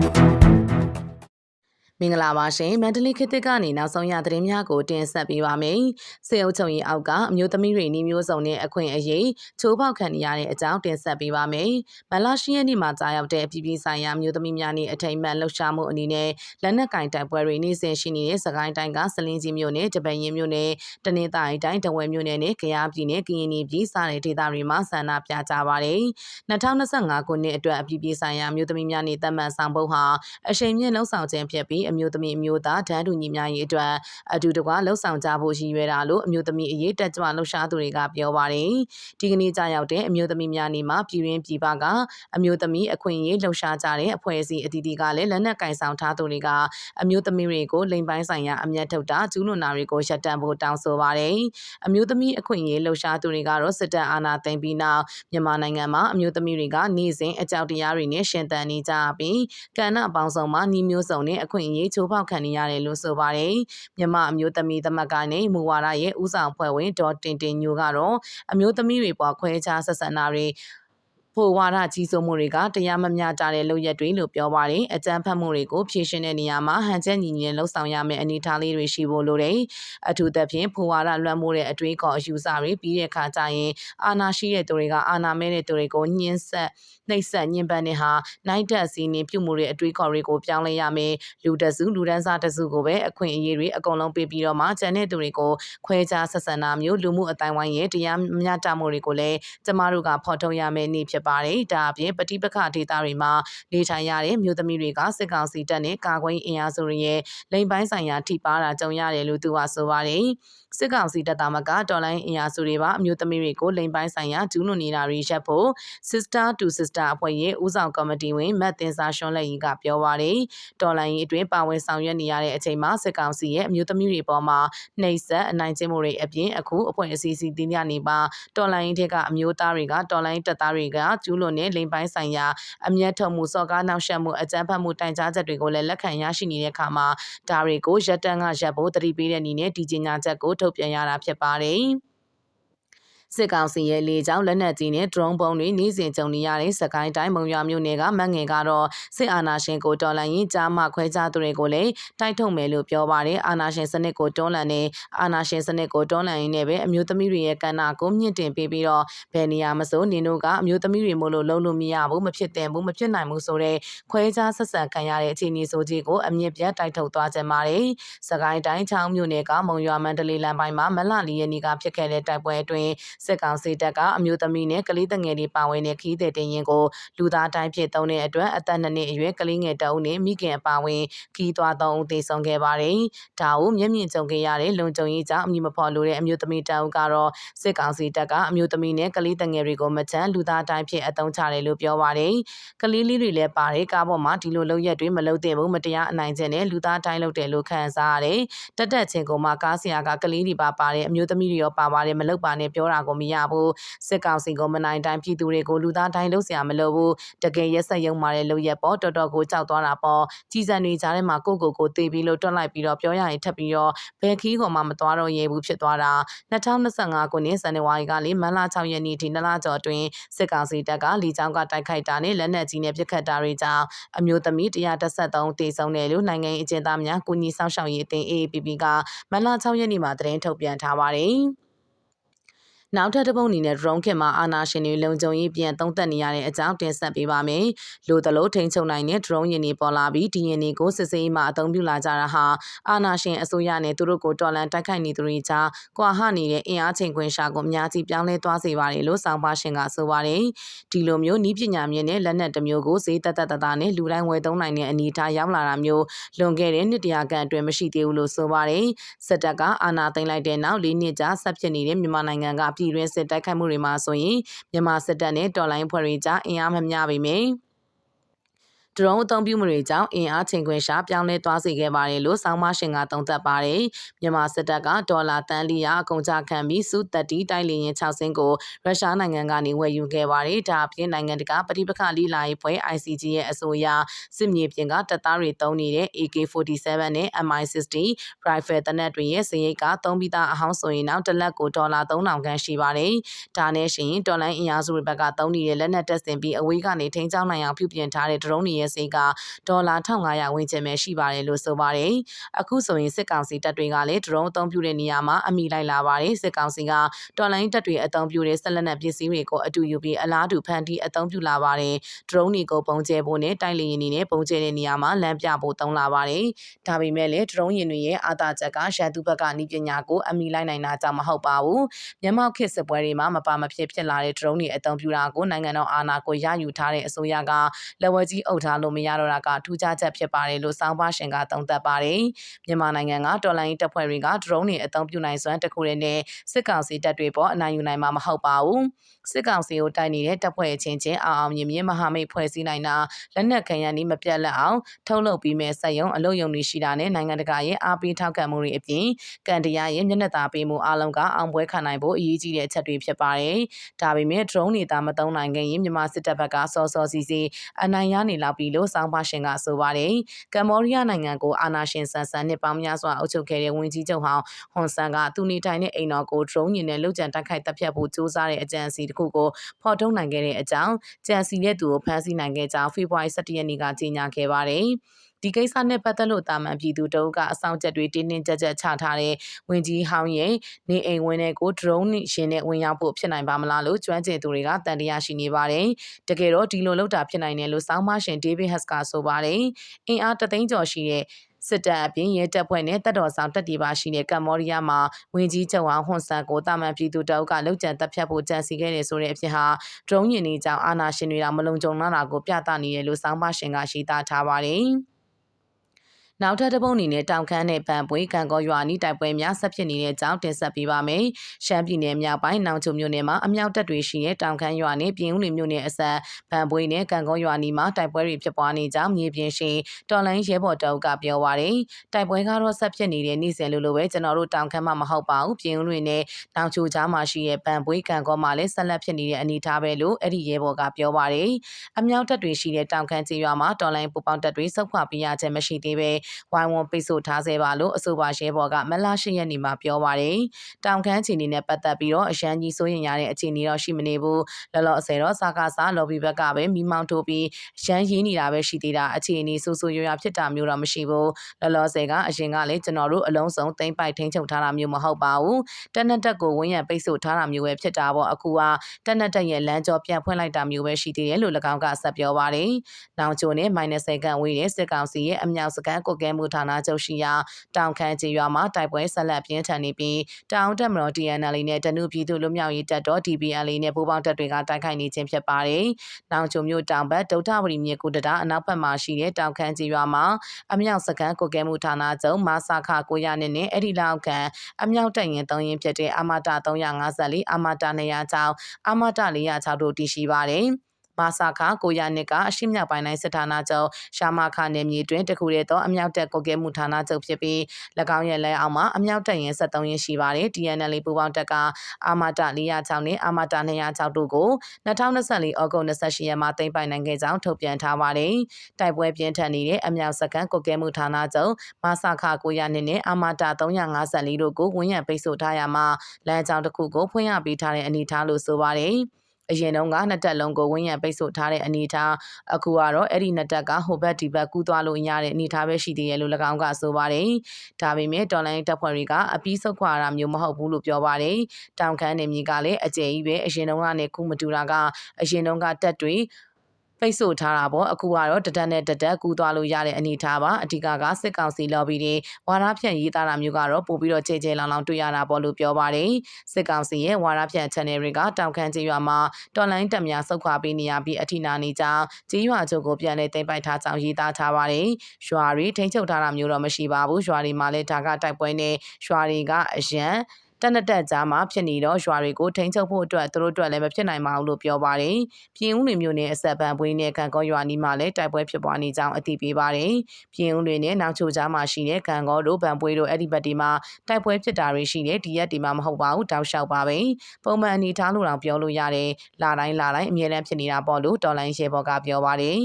Thank you. မင်္ဂလာပါရှင်မန္တလေးခေတ်သစ်ကနေနောက်ဆုံးရသတင်းများကိုတင်ဆက်ပေးပါမယ်။စေအုပ်ချုပ်ရေးအောက်ကအမျိုးသမီးတွေနှီးမျိုးစုံနဲ့အခွင့်အရေးချိုးဖောက်ခံနေရတဲ့အကြောင်းတင်ဆက်ပေးပါမယ်။မလာရှိရဲ့နေ့မှာကြာရောက်တဲ့အပြည်ပြည်ဆိုင်ရာမျိုးသမီးများနေ့အထိမ်းအမှတ်လှုပ်ရှားမှုအနေနဲ့လက်နက်ကင်တိုက်ပွဲတွေနေ့စဉ်ရှိနေတဲ့စကိုင်းတိုင်းကစလင်းကြီးမြို့နယ်တပန်ရင်မြို့နယ်တနင်္သာရီတိုင်းတဝဲမြို့နယ်နဲ့ကယားပြည်နယ်ကရင်ပြည်စတဲ့ဒေသတွေမှာဆန္ဒပြကြပါတယ်။2025ခုနှစ်အတွက်အပြည်ပြည်ဆိုင်ရာမျိုးသမီးများနေ့သတ်မှတ်ဆောင်ပုဒ်ဟာအရှိန်မြင့်လှုပ်ဆောင်ခြင်းဖြစ်ပြီးအမျိုးသမီးအမျိုးသားတန်းတူညီမျှရေးအတွက်အတူတကွလှုပ်ဆောင်ကြဖို့ရည်ရွယ်တာလို့အမျိုးသမီးအရေးတက်ကြွလှုပ်ရှားသူတွေကပြောပါတယ်။ဒီကနေ့ကြာရောက်တဲ့အမျိုးသမီးများနေမှာပြည်ရင်းပြည်ပကအမျိုးသမီးအခွင့်အရေးလှုပ်ရှားကြတဲ့အဖွဲ့အစည်းအသီးသီးကလည်းလက်နက်ကင်ဆောင်ထားသူတွေကအမျိုးသမီးတွေကိုလိမ်ပိုင်းဆိုင်ရာအမျက်ထုတ်တာကျူးလွန်တာတွေကိုရပ်တန့်ဖို့တောင်းဆိုပါတယ်။အမျိုးသမီးအခွင့်အရေးလှုပ်ရှားသူတွေကတော့စစ်တပ်အာဏာသိမ်းပြီးနောက်မြန်မာနိုင်ငံမှာအမျိုးသမီးတွေကနေ့စဉ်အကြောက်တရားတွေနဲ့ရှင်သန်နေကြပြီးကဏ္ဍအပေါင်းစုံမှာနှီးမျိုးစုံနဲ့အခွင့်အရေးချိုးဖောက်ခံနေရတယ်လို့ဆိုပါတယ်။မြန်မာအမျိုးသမီးသမတ်ကနေမူဝါဒရဲ့ဦးဆောင်ဖွဲ့ဝင်ဒေါ်တင်တင်ညိုကတော့အမျိုးသမီးတွေပေါ်ခွဲခြားဆက်ဆံတာတွေ ဖို့ဝါဒကြီးစိုးမှုတွေကတရားမမျှတတဲ့လုပ်ရက်တွေလို့ပြောပါတယ်အကြမ်းဖက်မှုတွေကိုဖြေရှင်းတဲ့နေရာမှာဟန်ချက်ညီညီနဲ့လှုပ်ဆောင်ရမယ့်အနေအထားလေးတွေရှိဖို့လိုတယ်အထူးသဖြင့်ဖို့ဝါဒလွှမ်းမိုးတဲ့အတွေးခေါ်အယူဆတွေပြီးတဲ့အခါကျရင်အာဏာရှိတဲ့သူတွေကအာဏာမဲတဲ့သူတွေကိုညှင်းဆက်နှိပ်စက်ညှဉ်းပန်းတဲ့ဟာနိုင်တက်စီနေပြုမှုတွေအတွေးခေါ်တွေကိုပြောင်းလဲရမယ်လူတစုလူဒန်းစားတစုကိုပဲအခွင့်အရေးတွေအကုန်လုံးပေးပြီးတော့မှကျန်တဲ့သူတွေကိုခွဲခြားဆက်ဆံတာမျိုးလူမှုအတိုင်းဝိုင်းရဲ့တရားမျှတမှုတွေကိုလည်းကျမတို့ကဖော်ထုတ်ရမယ့်နေ့ဖြစ်ပါတယ်။ဒါအပြင်ပဋိပက္ခဒေသတွေမှာနေထိုင်ရတဲ့မြို့သမီးတွေကစစ်ကောင်စီတပ်နဲ့ကာကွယ်အင်အားစုတွေရဲ့လိမ်ပိုင်းဆိုင်ရာထိပါတာကြုံရတယ်လို့သူကဆိုပါတယ်။စစ်ကောင်စီတပ်သားမကတော်လိုင်းအင်အားစုတွေပါအမျိုးသမီးတွေကိုလိမ်ပိုင်းဆိုင်ရာကျူးလွန်နေတာတွေရပ်ဖို့ Sister to Sister အဖွဲ့ရဲ့ဦးဆောင်ကော်မတီဝင်မတ်တင်စာရှွန်လက်ကြီးကပြောပါတယ်။တော်လိုင်းအတွင်းပါဝင်ဆောင်ရွက်နေရတဲ့အချိန်မှာစစ်ကောင်စီရဲ့အမျိုးသမီးတွေပေါ်မှာနှိပ်စက်အနိုင်ကျင့်မှုတွေအပြင်အခုအဖွဲ့အစည်းစီတင်ရနေပါတော်လိုင်းထက်ကအမျိုးသားတွေကတော်လိုင်းတပ်သားတွေကကျူးလွန်တဲ့လိမ်ပိုင်းဆိုင်ရာအမျက်ထုတ်မှုစော်ကားနှောက်ယှက်မှုအကြမ်းဖက်မှုတိုင်ကြားချက်တွေကိုလည်းလက်ခံရရှိနေတဲ့အခါမှာဒါတွေကိုရပ်တန့်ကရပ်ဖို့တတိပေးတဲ့အနေနဲ့ဒီကြေညာချက်ကိုထုတ်ပြန်ရတာဖြစ်ပါတယ်။ စစ်ကောင်စီရဲ့လေကြောင်းလက်နက်ကြီးနဲ့ drone ပုံတွေနေ့စဉ်ကြုံနေရတဲ့စကိုင်းတိုင်းမုံရွာမြို့နယ်ကမတ်ငယ်ကတော့စစ်အာဏာရှင်ကိုတော်လှန်ရေးကြားမှခွဲခြားသူတွေကိုလည်းတိုက်ထုတ်မယ်လို့ပြောပါတယ်အာဏာရှင်စနစ်ကိုတွန်းလှန်နေအာဏာရှင်စနစ်ကိုတွန်းလှန်ရင်းနဲ့ပဲအမျိုးသမီးတွေရဲ့ကဏ္ဍကိုမြင့်တင်ပေးပြီးတော့ဘယ်နေရာမဆိုနင်တို့ကအမျိုးသမီးတွေမို့လို့လုံးလို့မရဘူးမဖြစ်တဲ့ဘူးမဖြစ်နိုင်ဘူးဆိုတဲ့ခွဲခြားဆက်ဆံခံရတဲ့အခြေအနေဆိုကြီးကိုအမြင့်ပြတ်တိုက်ထုတ်သွားကြပါတယ်စကိုင်းတိုင်းချောင်းမြို့နယ်ကမုံရွာမန္တလေးလမ်းပိုင်းမှာမလလီရဲ့နေကဖြစ်ခဲ့တဲ့တိုက်ပွဲအတွင်းစစ်ကောင်စီတပ်ကအမျိုးသမီးနဲ့ကလေးငယ်တွေပါဝင်တဲ့ခီးတဲ့တင်ရင်ကိုလူသားတိုင်းဖြစ်သုံးတဲ့အတွက်အသက်နှစ်နှစ်အရွယ်ကလေးငယ်တအုပ်နဲ့မိခင်အပါဝင်ခီးသွားသုံးဦးသေဆုံးခဲ့ပါတယ်။ဒါကိုမျက်မြင်ကြုံခဲ့ရတဲ့လုံခြုံရေးကြောင့်အမည်မဖော်လို့တဲ့အမျိုးသမီးတအုပ်ကတော့စစ်ကောင်စီတပ်ကအမျိုးသမီးနဲ့ကလေးငယ်တွေကိုမချမ်းလူသားတိုင်းဖြစ်အသုံးချတယ်လို့ပြောပါတယ်။ကလေးလေးတွေလည်းပါတယ်ကားပေါ်မှာဒီလိုလုပ်ရက်တွေမလုပ်သင့်ဘူးမတရားအနိုင်ကျင့်နဲ့လူသားတိုင်းလုပ်တယ်လို့ခံစားရတယ်။တက်တက်ချင်းကမှကားဆရာကကလေးတွေပါပါတယ်အမျိုးသမီးတွေရောပါပါတယ်မလုပ်ပါနဲ့ပြောတာကိုမရဘူးစစ်ကောင်စီကိုမနိုင်တိုင်းပြည်သူတွေကိုလူသားတိုင်းလုပ်เสียမလို့ဘူးတကယ်ရက်ဆက်ယုံမာတဲ့လုပ်ရက်ပေါ့တော်တော်ကိုကြောက်သွားတာပေါ့ကြီးစံတွေကြားထဲမှာကိုကိုကိုတေးပြီးလို့တွန့်လိုက်ပြီးတော့ပြောရရင်ထပ်ပြီးတော့ဘယ်ခီးကောင်မှမသွားတော့ရဲဘူးဖြစ်သွားတာ2025ခုနှစ်ဇန်နဝါရီကလေမန်လာ6ရက်နေ့ထိနှစ်လကျော်အတွင်းစစ်ကောင်စီတပ်ကလီချောင်းကတိုက်ခိုက်တာနဲ့လက်နက်ကြီးနဲ့ပစ်ခတ်တာတွေကြောင့်အမျိုးသမီး133တေဆုံးတယ်လို့နိုင်ငံရေးအကျဉ်းသားများကုညီဆောင်ရှောက်ရေးအသင်း AAPP ကမန်လာ6ရက်နေ့မှာသတင်းထုတ်ပြန်ထားပါတယ်။ နောက်ထပ်တစ်ပုတ်အနေနဲ့ drone ခင်မှာအာနာရှင်တွေလုံခြုံရေးပြန်သုံးသပ်နေရတဲ့အကြောင်းတင်ဆက်ပေးပါမယ်။လိုသလိုထိန်းချုပ်နိုင်တဲ့ drone ယာဉ်တွေပေါ်လာပြီးဒီယာဉ်တွေကိုစစ်ဆေးမှအသုံးပြုလာကြတာဟာအာနာရှင်အစိုးရနဲ့သူတို့ကိုတော်လန်တိုက်ခိုက်နေသူတွေကြားကွာဟနေတဲ့အင်အားချိန်ခွင်ရှာကိုအများကြီးပြောင်းလဲသွားစေပါတယ်လို့စောင်းပါရှင်ကဆိုပါတယ်။ဒီလိုမျိုးနီးပညာမြင့်တဲ့လက်နက်တစ်မျိုးကိုဈေးတက်တက်တတနဲ့လူတိုင်းဝယ်သုံးနိုင်တဲ့အနေအထားရောက်လာတာမျိုးလွန်ခဲ့တဲ့နှစ်တရာခန့်အတွင်းမရှိသေးဘူးလို့ဆိုပါတယ်။စစ်တပ်ကအာဏာသိမ်းလိုက်တဲ့နောက်၄နှစ်ကြာဆက်ဖြစ်နေတဲ့မြန်မာနိုင်ငံကပြည်တွင်းစစ်တိုက်ခိုက်မှုတွေမှာဆိုရင်မြန်မာစစ်တပ်နဲ့တော်လိုင်းဖွဲ့တွေကြားအင်အားမမျှပေမယ့် ဒရုန်းအသုံးပြုမှုတွေကြောင့်အင်အားချိန်ခွင်ရှာပြောင်းလဲသွားစေခဲ့ပါတယ်လို့ဆောင်းမရှင်ကသုံးသပ်ပါတယ်။မြန်မာစစ်တပ်ကဒေါ်လာတန်လီယာအကုန်ကြခံပြီးစုသက်တီတိုက်လေရင်6စင်းကိုရုရှားနိုင်ငံကနေဝယ်ယူခဲ့ပါတယ်။ဒါအပြင်နိုင်ငံတကာပဋိပက္ခလိလာရေးဖွဲ့ ICG ရဲ့အဆိုအရစစ်မြေပြင်ကတပ်သားတွေသုံးနေတဲ့ AK47 နဲ့ MI60 rifle တနက်တွေရဲ့စရိတ်ကသုံးပြီးသားအဟောင်းဆိုရင်နောက်တစ်လက်ကိုဒေါ်လာ3000ခန့်ရှိပါတယ်။ဒါနဲ့ရှိရင်ဒေါ်လာအင်အားစုတွေဘက်ကသုံးနေတဲ့လက်နက်တပ်ဆင်ပြီးအဝေးကနေထိန်းချောင်းနိုင်အောင်ပြုပြင်ထားတဲ့ဒရုန်းတွေရဲ့စည်းကဒေါ်လာ1500ဝန်းကျင်ပဲရှိပါတယ်လို့ဆိုပါတယ်။အခုဆိုရင်စစ်ကောင်စီတပ်တွေကလည်းဒရုန်းအသုံးပြုတဲ့နေရာမှာအမိလိုက်လာပါတယ်။စစ်ကောင်စီကတော်လိုင်းတပ်တွေအသုံးပြုတဲ့ဆက်လက်နက်ပစ္စည်းတွေကိုအတူယူပြီးအလားတူဖန်တီးအသုံးပြုလာပါတယ်။ဒရုန်းတွေကိုပုံကျဲဖို့နဲ့တိုက်လေယာဉ်တွေနဲ့ပုံကျဲတဲ့နေရာမှာလမ်းပြဖို့သုံးလာပါတယ်။ဒါပေမဲ့လည်းဒရုန်းယာဉ်တွေရဲ့အာသာချက်ကရန်သူဘက်ကနီးပညာကိုအမိလိုက်နိုင်တာကြောင့်မဟုတ်ပါဘူး။မြန်မာခေတ်စစ်ပွဲတွေမှာမပါမဖြစ်ဖြစ်လာတဲ့ဒရုန်းတွေအသုံးပြုတာကိုနိုင်ငံတော်အာဏာကိုရယူထားတဲ့အစိုးရကလက်ဝဲကြီးအုပ်ထားလို့မရတော့တာကထူးခြားချက်ဖြစ်ပါတယ်လို့စောင်းပါရှင်ကသုံးသပ်ပါတယ်။မြန်မာနိုင်ငံကတော်လိုင်းတပ်ဖွဲ့တွေကဒရုန်းတွေအသုံးပြုနိုင်စွမ်းတခုတည်းနဲ့စစ်ကောင်စီတပ်တွေပေါ်အနိုင်ယူနိုင်မှာမဟုတ်ပါဘူး။စစ်ကောင်စီကိုတိုက်နေတဲ့တပ်ဖွဲ့ချင်းချင်းအောင်အောင်မြင်မြင်မဟာမိတ်ဖွဲ့စည်းနိုင်တာလက်နက်ခံရနည်းမပြတ်လက်အောင်ထုတ်လုပ်ပြီးမဲ့စက်ရုံအလုပ်ရုံတွေရှိတာနဲ့နိုင်ငံတကာရဲ့အားပေးထောက်ခံမှုတွေအပြင်ကန်တရားရဲ့မျက်နှာသာပေးမှုအလုံးကအောင်ပွဲခံနိုင်ဖို့အရေးကြီးတဲ့အချက်တွေဖြစ်ပါတယ်။ဒါပေမဲ့ drone တွေသာမသုံးနိုင်ခင်ရင်မြန်မာစစ်တပ်ဘက်ကစောစောစီစီအနိုင်ရနေလောက်ပြီလို့စောင်းပါရှင်ကဆိုပါတယ်။ကမ္ဘောဒီးယားနိုင်ငံကိုအာဏာရှင်ဆန်ဆန်နှစ်ပေါင်းများစွာအုပ်ချုပ်ခဲ့တဲ့ဝန်ကြီးချုပ်ဟောင်းဟွန်ဆန်ကသူနေထိုင်တဲ့အိမ်တော်ကို drone ညင်နဲ့လုကြံတိုက်ခိုက်တပ်ဖြတ်ဖို့ကြိုးစားတဲ့အကြံစီတစ်ခုကိုဖော်ထုတ်နိုင်ခဲ့တဲ့အကြောင်းကြံစီတဲ့သူကိုဖမ်းဆီးနိုင်ခဲ့ကြောင်းဖေဖော်ဝါရီ17ရက်နေ့ကကြေညာခဲ့ပါတယ်။ဒီကိစ္စနဲ့ပတ်သက်လို့တာမန်ပြည်သူတအုပ်ကအဆောင်ချက်တွေတင်းတင်းကြပ်ကြပ်ချထားတဲ့ဝင်ကြီးဟောင်းရဲ့နေအိမ်ဝင်တွေကို drone ရှင်နဲ့ဝင်ရောက်ဖို့ဖြစ်နိုင်ပါမလားလို့ကျွမ်းကျင်သူတွေကတန်တရားရှိနေပါတယ်။တကယ်တော့ဒီလိုလုပ်တာဖြစ်နိုင်တယ်လို့စောင်းမရှင် David Hess ကဆိုပါတယ်။အင်အားတသိန်းကျော်ရှိတဲ့စစ်တပ်အပြင်ရဲတပ်ဖွဲ့နဲ့တပ်တော်ဆောင်တပ်တီပါရှိတဲ့ကမ္ဘောဒီးယားမှာဝင်ကြီးချုပ်အောင်ဟွန်ဆန်ကိုတာမန်ပြည်သူတအုပ်ကလှုပ်ကြံတပ်ဖြတ်ဖို့ကြံစီခဲ့တယ်ဆိုတဲ့အဖြစ်ဟာဒရုန်းရင်တွေကြောင့်အာဏာရှင်တွေကမလုံခြုံတာကိုပြသနေတယ်လို့စောင်းပါရှင်ကရှင်းသားထားပါတယ်။ နောက်ထပ်တစ်ပုတ်အနေနဲ့တောင်ခမ်းနဲ့ပန်ပွေကံကောရွာနီးတိုက်ပွဲများဆက်ဖြစ်နေတဲ့အကြောင်းတင်ဆက်ပေးပါမယ်။ရှမ်းပြည်နယ်မြောက်ပိုင်းနောင်ချုံမြို့နယ်မှာအမြောက်တပ်တွေရှိတဲ့တောင်ခမ်းရွာနဲ့ပြင်ဦးလွင်မြို့နယ်အစပ်ပန်ပွေနဲ့ကံကောရွာနီးမှာတိုက်ပွဲတွေဖြစ်ပွားနေကြောင်းမြေပြင်ရှင်တော်လိုင်းရဲဘော်တောက်ကပြောပါရယ်။တိုက်ပွဲကတော့ဆက်ဖြစ်နေတဲ့နေ့စဉ်လိုလိုပဲကျွန်တော်တို့တောင်ခမ်းမှာမဟုတ်ပါဘူး။ပြင်ဦးလွင်နဲ့နောင်ချုံကြားမှာရှိတဲ့ပန်ပွေကံကောမှာလည်းဆက်လက်ဖြစ်နေတဲ့အနေအထားပဲလို့အဲ့ဒီရဲဘော်ကပြောပါရယ်။အမြောက်တပ်တွေရှိတဲ့တောင်ခမ်းကျေးရွာမှာတော်လိုင်းပူပေါင်းတပ်တွေစုခွာပြရခြင်းမရှိသေးပဲဝိုင်းဝန်းပိတ်ဆို့ထားဆဲပါလို့အဆိုပါရဲဘော်ကမလရှိရက်နေမှာပြောပါတယ်။တောင်ခမ်းချီနေနဲ့ပတ်သက်ပြီးတော့အရန်ကြီးစိုးရင်ရတဲ့အခြေအနေတော့ရှိမနေဘူး။လောလောအစဲတော့စာကားစာလော်ဘီဘက်ကပဲမိမောင်းထိုးပြီးရန်ရင်းနေတာပဲရှိသေးတာအခြေအနေဆိုးဆိုးရွားရွားဖြစ်တာမျိုးတော့မရှိဘူး။လောလောဆယ်ကအရင်ကလည်းကျွန်တော်တို့အလုံးစုံတိမ့်ပိုက်ထိန်းချုပ်ထားတာမျိုးမဟုတ်ပါဘူး။တနက်တက်ကိုဝင်းရံပိတ်ဆို့ထားတာမျိုးပဲဖြစ်တာပေါ့အခုကတနက်တက်ရဲ့လမ်းကြောပြန်ဖွင့်လိုက်တာမျိုးပဲရှိသေးတယ်လို့၎င်းကဆက်ပြောပါတယ်။နောင်ချိုနဲ့ minus စကန်ဝေးတဲ့စစ်ကောင်စီရဲ့အမြောက်စကန်ကိုကဲမှုဌာနချုပ်ရှိရာတောင်ခမ်းကျေးရွာမှာတိုက်ပွဲဆက်လက်ပြင်းထန်နေပြီးတောင်တက်မတော် TNL နဲ့တနုပြည်သူလူမျိုးရေးတပ်တော် DPL နဲ့ပူးပေါင်းတပ်တွေကတိုက်ခိုက်နေခြင်းဖြစ်ပါတယ်။နောင်ချုံမြို့တောင်ဘက်ဒုထဝရီမြေကုတတာအနောက်ဘက်မှာရှိတဲ့တောင်ခမ်းကျေးရွာမှာအမြောက်စကန်ကိုကဲမှုဌာနချုပ်မဆာခ900နဲ့နဲ့အဲ့ဒီလောက်ကန်အမြောက်တပ်ရင်3ရင်ဖြစ်တဲ့အာမတာ354အာမတာ206အာမတာ406တို့တည်ရှိပါတယ်။ မာစာခကိုရနစ်ကအရှိမြောက်ပိုင်းတိုင်းစစ်ဌာနချုပ်ရှာမာခနယ်မြေတွင်တခုတည်းသောအမြောက်တပ်ကိုကဲမှုဌာနချုပ်ဖြစ်ပြီး၎င်းရဲ့လက်အောက်မှာအမြောက်တပ်ရင်73ရင်းရှိပါတယ် TNL ပူပေါင်းတပ်ကအာမတာ406နဲ့အာမတာ206တို့ကို2024ဩဂုတ်28ရက်မှာတင်ပိုင်နိုင်ခဲ့ကြောင်းထုတ်ပြန်ထားပါတယ်တိုက်ပွဲပြင်းထန်နေတဲ့အမြောက်စကန်ကိုကဲမှုဌာနချုပ်မာစာခကိုရနစ်နဲ့အာမတာ354တို့ကိုဝန်ရံပိတ်ဆို့ထားရမှာလမ်းကြောင်းတစ်ခုကိုဖွင့်ရပေးထားတဲ့အနေအထားလို့ဆိုပါတယ် အရင်တုန်းကနှစ်တက်လုံးကိုဝင်းရံပိတ်ဆို့ထားတဲ့အနေအထားအခုကတော့အဲ့ဒီနှစ်တက်ကဟိုဘက်ဒီဘက်ကူးသွားလို့ရတဲ့အနေအထားပဲရှိသေးတယ်လို့၎င်းကဆိုပါတယ်။ဒါပေမဲ့တော်လိုင်းတပ်ဖွဲ့တွေကအပြီးဆုတ်ခွာတာမျိုးမဟုတ်ဘူးလို့ပြောပါတယ်။တောင်ခမ်းနေမြေကလည်းအကျယ်ကြီးပဲအရင်တုန်းကနေခုမတူတာကအရင်တုန်းကတက်တွေ ပိတ်ဆို့ထားတာပေါ့အခုကတော့တတက်နဲ့တတက်ကူးသွားလို့ရတဲ့အနေအထားပါအဓိကကစစ်ကောင်စီ lobby တွေဝါရဖြန့်ရေးသားတာမျိုးကတော့ပို့ပြီးတော့ခြေခြေလောင်လောင်တွေ့ရတာပေါ့လို့ပြောပါတယ်စစ်ကောင်စီရဲ့ဝါရဖြန့် channel တွေကတောင်ခမ်းကျေးရွာမှာတော်လိုင်းတက်များစုတ်ခွာပေးနေရပြီးအထိနာနေကြောင်းကျေးရွာချုပ်ကိုပြန်လည်သိမ်းပိုက်ထားကြောင်းရေးသားထားပါတယ်ရွာတွေထိန်းချုပ်ထားတာမျိုးတော့မရှိပါဘူးရွာတွေမှာလည်းဒါကတိုက်ပွဲနဲ့ရွာတွေကအရန် တက်နတက်ကြားမှာဖြစ်နေတော့ရွာတွေကိုထိန်းချုပ်ဖို့အတွက်သူတို့အတွက်လည်းမဖြစ်နိုင်ပါဘူးလို့ပြောပါတယ်။ပြည်ဦးလွင်မြို့နယ်အဆက်ပံပွေးနဲ့ကံကောရွာနီးမှာလည်းတိုက်ပွဲဖြစ်ပွားနေကြောင်းအသိပေးပါတယ်။ပြည်ဦးလွင်နဲ့နောက်ချိုကြားမှာရှိတဲ့ကံကောတို့ဗံပွေးတို့အဲ့ဒီဘက်ဒီမှာတိုက်ပွဲဖြစ်တာတွေရှိတယ်ဒီရက်ဒီမှာမဟုတ်ပါဘူးတောက်လျှောက်ပါပဲ။ပုံမှန်အနေထားလို့တော့ပြောလို့ရတယ်။လာတိုင်းလာတိုင်းအမြဲတမ်းဖြစ်နေတာပေါ့လို့တော်လိုင်းရှယ်ဘော်ကပြောပါတယ်